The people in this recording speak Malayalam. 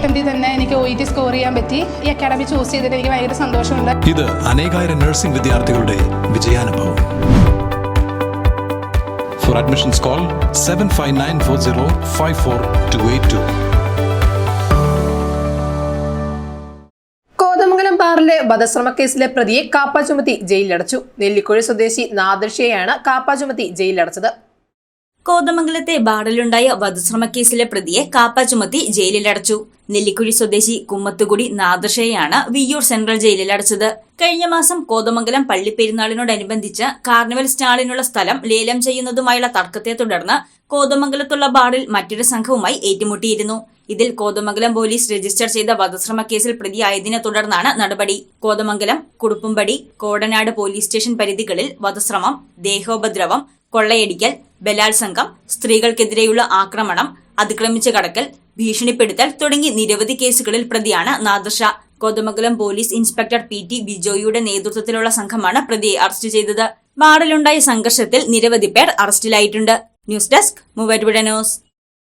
അറ്റംപ്റ്റിൽ തന്നെ എനിക്ക് ഒ ഇ ടി സ്കോർ ചെയ്യാൻ പറ്റി. ഈ അക്കാഡമി ചൂസ് ചെയ്തിട്ട് എനിക്ക് ഭയങ്കര സന്തോഷമുണ്ട്. ഇത് അനേകായിരം നഴ്സിംഗ് വിദ്യാർത്ഥികളുടെ വിജയാനുഭവം. For admissions call seven five nine four zero five four two eight two Kothamangalam ബാറിലെ വധശ്രമ കേസിലെ പ്രതിയെ കാപ്പ ചുമത്തി ജയിലിലടച്ചു. നെല്ലിക്കുഴി സ്വദേശി നാദർഷയെയാണ് കാപ്പ ചുമത്തി ജയിലിലടച്ചത്. കോതമംഗലത്തെ ബാറിലുണ്ടായ വധശ്രമക്കേസിലെ പ്രതിയെ കാപ്പ ചുമത്തി ജയിലിലടച്ചു. നെല്ലിക്കുഴി സ്വദേശി കുമ്മത്തുകുടി നാദർഷയെയാണ് വിയ്യൂർ സെൻട്രൽ ജയിലിലടച്ചത്. കഴിഞ്ഞ മാസം കോതമംഗലം പള്ളിപ്പെരുന്നാളിനോടനുബന്ധിച്ച് കാർണിവൽ സ്റ്റാളിനുള്ള സ്ഥലം ലേലം ചെയ്യുന്നതുമായുള്ള തർക്കത്തെ തുടർന്ന് കോതമംഗലത്തുള്ള ബാറിൽ മറ്റൊരു സംഘവുമായി ഏറ്റുമുട്ടിയിരുന്നു. ഇതിൽ കോതമംഗലം പോലീസ് രജിസ്റ്റർ ചെയ്ത വധശ്രമ കേസിൽ പ്രതിയായതിനെ തുടർന്നാണ് നടപടി. കോതമംഗലം കുടുപ്പുംപടി കോടനാട് പോലീസ് സ്റ്റേഷൻ പരിധികളിൽ വധശ്രമം ദേഹോപദ്രവം കൊള്ളയടിക്കൽ ബലാത്സംഗം സ്ത്രീകൾക്കെതിരെയുള്ള ആക്രമണം അതിക്രമിച്ച് കടക്കൽ ഭീഷണിപ്പെടുത്തൽ തുടങ്ങി നിരവധി കേസുകളിൽ പ്രതിയാണ് Nadirsha. Kothamangalam police inspector P T ബിജോയിയുടെ നേതൃത്വത്തിലുള്ള സംഘമാണ് പ്രതിയെ അറസ്റ്റ് ചെയ്തത്. ബാറിലുണ്ടായ സംഘർഷത്തിൽ നിരവധി പേർ അറസ്റ്റിലായിട്ടുണ്ട്. News desk Muvattupuzha news.